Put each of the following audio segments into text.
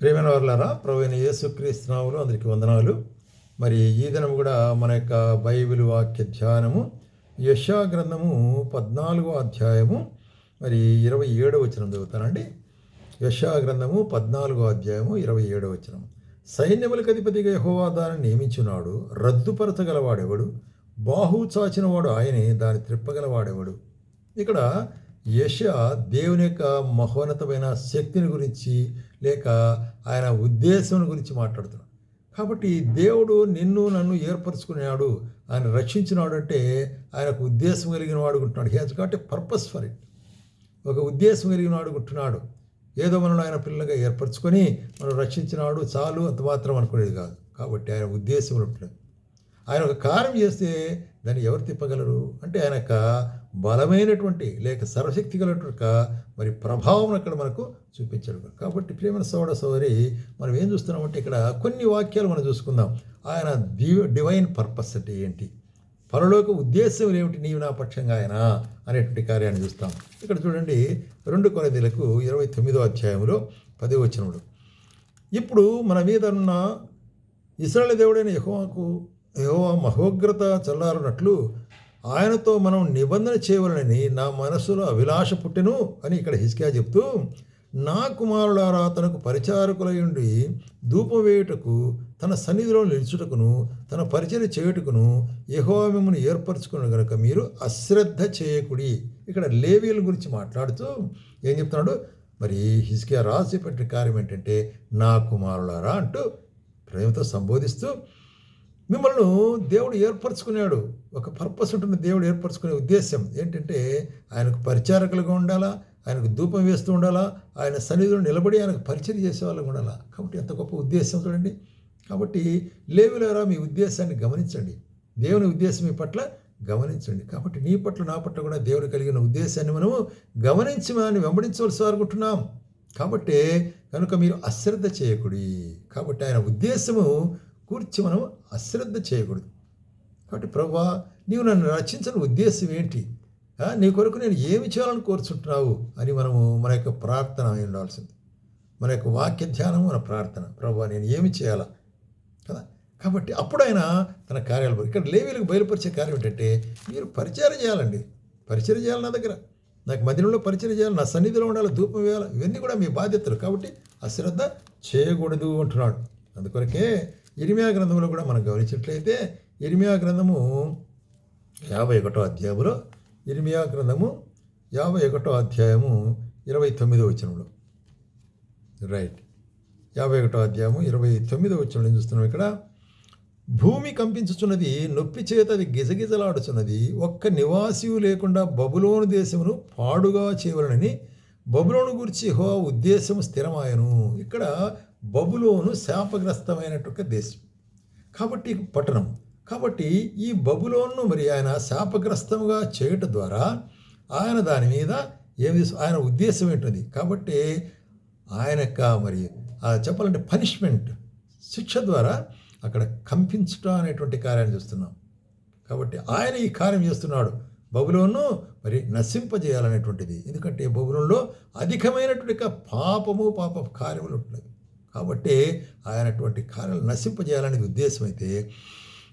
ప్రేమైన వారులారా ప్రవీణ యేసుక్రీస్తునాములు అందరికీ వందనాలు. మరి ఈ దినం కూడా మన యొక్క బైబిల్ వాక్య ధ్యానము యశా గ్రంథము పద్నాలుగో అధ్యాయము మరి ఇరవై ఏడో వచనం చదువుతానండి. యశా గ్రంథము పద్నాలుగో అధ్యాయము ఇరవై ఏడో వచనం. సైన్యములకు అధిపతిగా యహోవా దాన్ని నియమించున్నాడు. రద్దుపరచగలవాడెవడు? బాహు చాచినవాడు ఆయనే దాన్ని త్రిప్పగలవాడెవడు? ఇక్కడ యశ దేవుని యొక్క మహోన్నతమైన శక్తిని గురించి లేక ఆయన ఉద్దేశం గురించి మాట్లాడుతున్నాడు. కాబట్టి దేవుడు నిన్ను నన్ను ఏర్పరచుకున్నాడు ఆయన రక్షించినాడు అంటే ఆయనకు ఉద్దేశం కలిగిన వాడు ఉంటున్నాడు. Has got a purpose for it ఒక ఉద్దేశం కలిగిన వాడు ఉంటున్నాడు. ఏదో మనల్ని ఆయన పిల్లగా ఏర్పరచుకొని మనం రక్షించినాడు చాలు అంత మాత్రం అనుకునేది కాదు. కాబట్టి ఆయన ఉద్దేశం ఉంటున్నాడు. ఆయన ఒక కార్యం చేస్తే దాన్ని ఎవరు తిప్పగలరు? అంటే ఆయన యొక్క బలమైనటువంటి లేక సర్వశక్తి కలిగినటువంటి మరి ప్రభావం అక్కడ మనకు చూపించడం కాబట్టి ప్రేమ సోడ సోదరి మనం ఏం చూస్తున్నామంటే ఇక్కడ కొన్ని వాక్యాలు మనం చూసుకుందాం. ఆయన దివ్ డివైన్ పర్పస్ అంటే ఏంటి? పరలోక ఉద్దేశం ఏమిటి? నీవు నా పక్షంగా ఆయన అనేటువంటి కార్యాన్ని చూస్తాం. ఇక్కడ చూడండి రెండు కొలదీలకు ఇరవై తొమ్మిదో అధ్యాయంలో పది వచనముడు ఇప్పుడు మన మీద ఉన్న ఇస్రాయల్ దేవుడైన యహోవాకు యహోవా మహోగ్రత చల్లారునట్లు ఆయనతో మనం నిబంధన చేయవలనని నా మనస్సులో అభిలాష పుట్టెను అని ఇక్కడ హిస్కియా చెప్తూ నా కుమారులారా తనకు పరిచారకులయుండి ధూపం వేయుటకు తన సన్నిధిలో నిలుచుటకును తన పరిచయం చేయుటకును యహోమిమును మిమ్మల్ని ఏర్పరచుకున్న గనుక మీరు అశ్రద్ధ చేయకుడి. ఇక్కడ లేవీల గురించి మాట్లాడుతూ ఏం చెప్తున్నాడు? మరి హిస్కియా రాసి పెట్టిన కార్యం ఏంటంటే నా కుమారులారా అంటూ ప్రేమతో సంబోధిస్తూ మిమ్మల్ని దేవుడు ఏర్పరచుకున్నాడు. ఒక పర్పస్ ఉంటుంది దేవుడు ఏర్పరచుకునే ఉద్దేశం ఏంటంటే ఆయనకు పరిచారకులుగా ఉండాలా ఆయనకు ధూపం వేస్తూ ఉండాలా ఆయన సన్నిధిలో నిలబడి ఆయనకు పరిచయం చేసే వాళ్ళగా ఉండాలా? కాబట్టి ఎంత గొప్ప ఉద్దేశం చూడండి. కాబట్టి లేవులారా మీ ఉద్దేశాన్ని గమనించండి. దేవుని ఉద్దేశం మీ పట్ల గమనించండి. కాబట్టి నీ పట్ల నా పట్ల కూడా దేవుడు కలిగిన ఉద్దేశాన్ని మనము గమనించి మనల్ని వెంబడించవలసి అనుకుంటున్నాం కాబట్టి కనుక మీరు అశ్రద్ధ చేయకూడి. కాబట్టి ఆయన ఉద్దేశము గూర్చి మనం అశ్రద్ధ చేయకూడదు. కాబట్టి ప్రభా నీవు నన్ను రక్షించిన ఉద్దేశం ఏంటి? నీ కొరకు నేను ఏమి చేయాలని కోరుచుంటున్నావు అని మనము మన యొక్క ప్రార్థన అయి ఉండాల్సింది. మన యొక్క వాక్య ధ్యానం మన ప్రార్థన. ప్రభా నేను ఏమి చేయాలా? కదా? కాబట్టి అప్పుడు ఆయన తన కార్యాలు ఇక్కడ లేవీలకు బయలుపరిచే కార్యం ఏంటంటే మీరు పరిచయం చేయాలండి. పరిచయం చేయాలి నా దగ్గర. నాకు మధ్యలో పరిచయం చేయాలి నా సన్నిధిలో ఉండాలి ధూపం వేయాలి ఇవన్నీ కూడా మీ బాధ్యతలు. కాబట్టి అశ్రద్ధ చేయకూడదు అంటున్నాడు. అందుకొరకే ఇరిమియా గ్రంథంలో కూడా మనం గమనించినట్లయితే ఇరిమియా గ్రంథము యాభై ఒకటో అధ్యాయంలో ఇరిమియా గ్రంథము యాభై ఒకటో అధ్యాయము ఇరవై తొమ్మిదో వచనంలో. రైట్ యాభై ఒకటో అధ్యాయము ఇరవై తొమ్మిదో వచనంలో ఏం చూస్తున్నాం ఇక్కడ? భూమి కంపించుచున్నది నొప్పి చేత అది గిజగిజలాడుచున్నది ఒక్క నివాసియు లేకుండా బబులోను దేశమును పాడుగా చేయవలనని బబులోను గురించి హో ఉద్దేశము స్థిరమాయను. ఇక్కడ బబులోను శాపగ్రస్తమైనటువంటి దేశం. కాబట్టి పట్టణం. కాబట్టి ఈ బబులోను మరి ఆయన శాపగ్రస్తముగా చేయటం ద్వారా ఆయన దాని మీద ఏమి ఆయన ఉద్దేశం ఏంటుంది? కాబట్టి ఆయన యొక్క మరి చెప్పాలంటే పనిష్మెంట్ శిక్ష ద్వారా అక్కడ కంపించటం అనేటువంటి కార్యాన్ని చూస్తున్నాం. కాబట్టి ఆయన ఈ కార్యం చేస్తున్నాడు. బబులోను మరి నశింపజేయాలనేటువంటిది. ఎందుకంటే బబులంలో అధికమైనటువంటి పాపము పాప కార్యములు ఉంటున్నాయి. కాబట్టి ఆయనటువంటి కార్యాలు నశింపజేయాలనేది ఉద్దేశం అయితే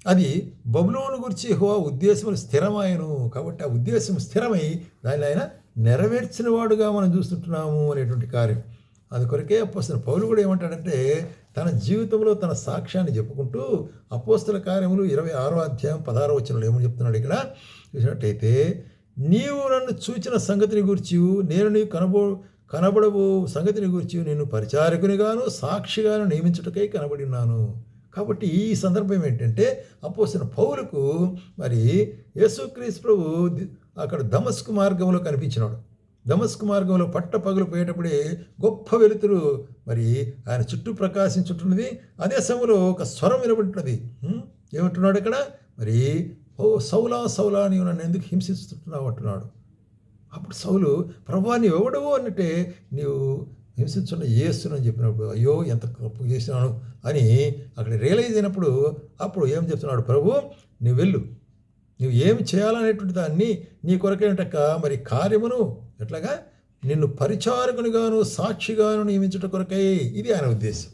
అది బబులోను గురించి హో ఉద్దేశం స్థిరమాయను కాబట్టి ఆ ఉద్దేశం స్థిరమై దాన్ని ఆయన నెరవేర్చిన వాడుగా మనం చూస్తుంటున్నాము అనేటువంటి కార్యం. అందుకొరకే అపోస్తున్న పౌలు కూడా ఏమంటాడంటే తన జీవితంలో తన సాక్ష్యాన్ని చెప్పుకుంటూ అపోస్తుల కార్యములు ఇరవై ఆరో అధ్యాయం పదహారో వచ్చినప్పుడు ఏమని చెప్తున్నాడు ఇక్కడ? చూసినట్టయితే నీవు నన్ను చూచిన సంగతిని గురించి నేను నీవు కనబో కనబడబో సంగతిని గురించి నేను పరిచారకునిగాను సాక్షిగాను నియమించుటకై కనబడి ఉన్నాను. కాబట్టి ఈ సందర్భం ఏంటంటే అపోసిన పౌలకు మరి యేసుక్రీస్ ప్రభు అక్కడ దమస్కు మార్గంలో కనిపించినాడు. దమస్కు మార్గంలో పట్ట పగులు పోయేటప్పుడే గొప్ప వెలుతురు మరి ఆయన చుట్టూ ప్రకాశించుంటున్నది. అదే సమయంలో ఒక స్వరం వినబడుతున్నది. ఏమంటున్నాడు ఇక్కడ మరి ఓ సౌలా సౌలా నీవు నన్ను ఎందుకు హింసిస్తున్నావు అంటున్నాడు. అప్పుడు సౌలు ప్రభా నీవు ఎవడవు అన్నట్టే నీవు హింసించున్న యేసునని చెప్పినప్పుడు అయ్యో ఎంత తప్పు చేసినాను? అని అక్కడ రియలైజ్ అయినప్పుడు అప్పుడు ఏం చెప్తున్నాడు? ప్రభు నువ్వు వెళ్ళు. నువ్వు ఏమి చేయాలనేటువంటి దాన్ని నీ కొరకేంటక్క మరి కార్యమును ఎట్లాగా? నిన్ను పరిచారకునిగాను సాక్షిగాను నియమించట కొరకై. ఇది ఆయన ఉద్దేశం.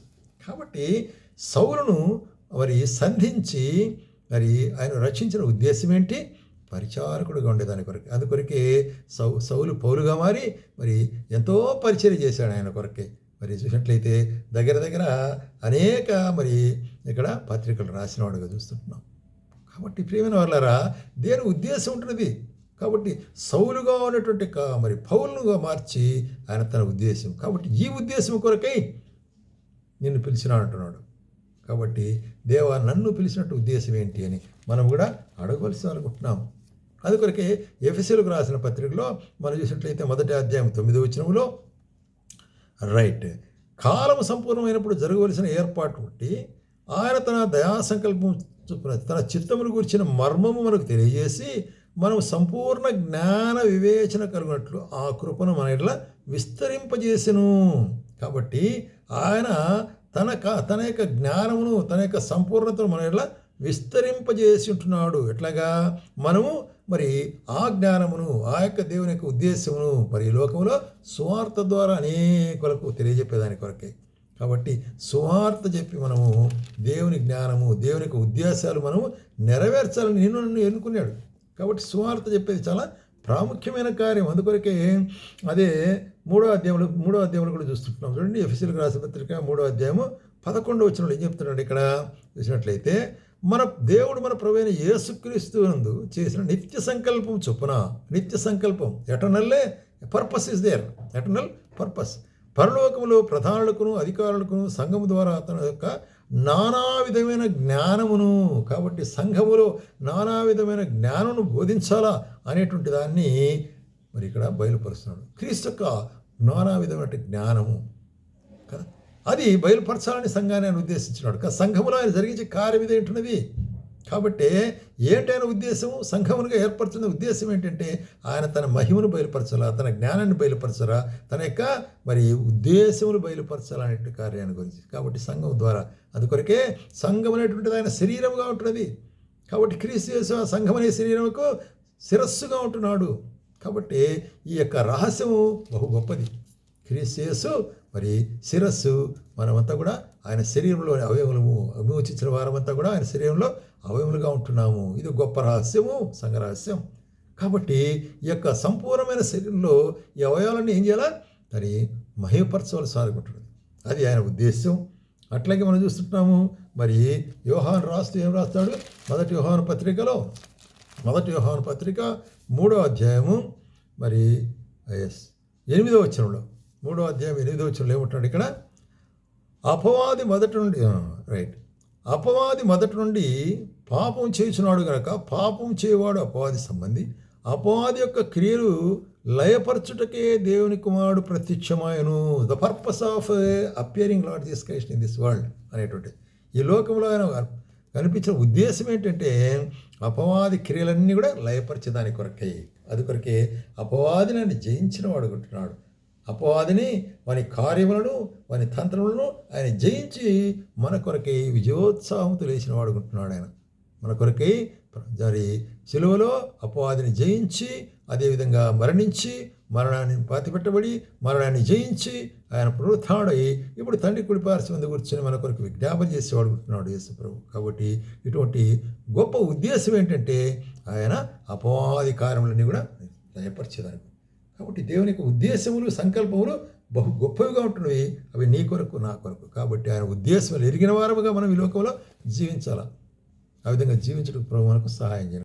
కాబట్టి సౌలును మరి సంధించి మరి ఆయన రక్షించిన ఉద్దేశం ఏంటి? పరిచారకుడుగా ఉండేదాని కొరకు. అందుకొరకే సౌ సౌలు పౌలుగా మారి మరి ఎంతో పరిచయం చేశాడు ఆయన కొరకే. మరి చూసినట్లయితే దగ్గర దగ్గర అనేక మరి ఇక్కడ పత్రికలు రాసినవాడుగా చూస్తుంటున్నాం. కాబట్టి ప్రియమైన వాళ్ళారా దేని ఉద్దేశం ఉంటున్నది? కాబట్టి సౌలుగా ఉన్నటువంటి కా- మరి పౌలుగా మార్చి ఆయన తన ఉద్దేశం. కాబట్టి ఈ ఉద్దేశం కొరకై నిన్ను పిలిచినాడు అంటున్నాడు. కాబట్టి దేవా నన్ను పిలిచినట్టు ఉద్దేశం ఏంటి అని మనం కూడా అడగవలసి అనుకుంటున్నాం. అందుకొరకే ఎఫ్ఎస్ఎల్కు రాసిన పత్రికలో మనం చూసినట్లయితే మొదటి అధ్యాయం తొమ్మిది వచ్చినములో రైట్ కాలం సంపూర్ణమైనప్పుడు జరగవలసిన ఏర్పాటు ఉంటే ఆయన తన దయా సంకల్పం చొప్పున తన చిత్తమును గురించిన మర్మము మనకు తెలియజేసి మనం సంపూర్ణ జ్ఞాన వివేచన కలిగినట్లు ఆ కృపను మన ఇట్లా విస్తరింపజేసెను. కాబట్టి ఆయన తన క- తన యొక్క జ్ఞానమును తన యొక్క సంపూర్ణతను మన ఇట్లా విస్తరింపజేసి ఉంటున్నాడు. ఎట్లాగా? మనము మరి ఆ జ్ఞానమును ఆ యొక్క దేవుని యొక్క ఉద్దేశమును మరి ఈ లోకంలో సువార్త ద్వారా అనేకులకు తెలియజెప్పేదాని కొరకే. కాబట్టి సువార్త చెప్పి మనము దేవుని జ్ఞానము దేవుని యొక్క ఉద్దేశాలు మనము నెరవేర్చాలని నిన్ను నన్ను ఎన్నుకున్నాడు. కాబట్టి సువార్త చెప్పేది చాలా ప్రాముఖ్యమైన కార్యం. అందుకొరకే అదే మూడో అధ్యాయంలో మూడో అధ్యాయంలో కూడా చూస్తుంటున్నాం. చూడండి ఎఫ్ఎస్ఎల్కి రాసిన పత్రిక మూడో అధ్యాయము పదకొండో వచ్చిన ఏం చెప్తున్నాడు ఇక్కడ? చూసినట్లయితే మన దేవుడు మన ప్రవేణ యేసుక్రీస్తు నందు చేసిన నిత్య సంకల్పం చొప్పున నిత్య సంకల్పం ఎటర్నల్లే purpose is there eternal purpose పరలోకములో ప్రధానులకును అధికారులకును సంఘము ద్వారా అతని యొక్క నానా విధమైన జ్ఞానమును కాబట్టి సంఘములో నానా విధమైన జ్ఞానమును బోధించాలా అనేటువంటి దాన్ని మరి ఇక్కడ బయలుపరుస్తున్నాడు. క్రీస్తు యొక్క నానా విధమైన జ్ఞానము. కదా? అది బయలుపరచాలని సంఘాన్ని ఆయన ఉద్దేశించినాడు. సంఘములో ఆయన జరిగించే కార్యం ఇది ఏంటున్నది కాబట్టి ఏంటైన ఉద్దేశం సంఘమునుగా ఏర్పరచున్న ఉద్దేశం ఏంటంటే ఆయన తన మహిమను బయలుపరచాలా తన జ్ఞానాన్ని బయలుపరచాలా తన యొక్క మరి ఉద్దేశములు బయలుపరచాలా కార్యాన్ని గురించి. కాబట్టి సంఘం ద్వారా అందుకొరకే సంఘం అనేటువంటిది ఆయన శరీరముగా ఉంటున్నది. కాబట్టి క్రీస్తు యేసు ఆ సంఘం అనే శరీరముకు శిరస్సుగా ఉంటున్నాడు. కాబట్టి ఈ యొక్క రహస్యము బహు గొప్పది. క్రీస్తు మరి శిరస్సు మనమంతా కూడా ఆయన శరీరంలోని అవయవములము విమోచించిన వారమంతా కూడా ఆయన శరీరంలో అవయములుగా ఉంటున్నాము. ఇది గొప్ప రహస్యము సంఘ రహస్యం. కాబట్టి ఈ యొక్క సంపూర్ణమైన శరీరంలో ఈ అవయవాలన్నీ ఏం చేయాలా? మరి మహిమపరచవలసి సాగుంటుంది అది ఆయన ఉద్దేశం అట్లాగే మనం చూస్తుంటున్నాము మరి యోహాన్ రాస్తూ ఏం రాస్తాడు? మొదటి యోహాను పత్రికలో మొదటి యోహాను పత్రిక మూడో అధ్యాయము మరి ఎస్ ఎనిమిదో వచనంలో. మూడో అధ్యాయం ఎనిమిదో వచ్చిన ఏమంటున్నాడు ఇక్కడ. అపవాది మొదటి నుండి రైట్ అపవాది మొదటి నుండి పాపం చేసినాడు గనక పాపం చేయవాడు అపవాది సంబంధి. అపవాది యొక్క క్రియలు లయపరచుటకే దేవుని కుమారుడు ప్రత్యక్షమాయను. The purpose of appearing Lord this Christ in this world అనేటువంటి. ఈ లోకంలో ఆయన కనిపించిన ఉద్దేశం ఏంటంటే అపవాది క్రియలన్నీ కూడా లయపరిచేదాని కొరకే అది కొరకే అపవాదిని జయించిన వాడు అపవాదిని వాని కార్యములను వాని తంత్రములను ఆయన జయించి మన కొరకై విజయోత్సాహంతో లేచిన వాడుకుంటున్నాడు ఆయన. మన కొరకై మరి సెలవులో అపవాదిని జయించి అదేవిధంగా మరణించి మరణాన్ని పాతిపెట్టబడి మరణాన్ని జయించి ఆయన పునరుత్డై ఇప్పుడు తండ్రి కుడి కూర్చొని మన కొరకు విజ్ఞాపన చేసి వాడుకుంటున్నాడు యేసు కాబట్టి ఇటువంటి గొప్ప ఉద్దేశం ఏంటంటే ఆయన అపవాది కార్యములన్నీ కూడా లయపరిచేదానికి కాబట్టి దేవుని యొక్క ఉద్దేశములు సంకల్పములు బహు గొప్పవిగా ఉంటున్నవి అవి నీ కొరకు నా కొరకు. కాబట్టి ఆయన ఉద్దేశములు ఎరిగిన వారముగా మనం ఈ లోకంలో జీవించాలి? ఆ విధంగా జీవించడానికి ప్రభు మనకు సహాయం చేయాలి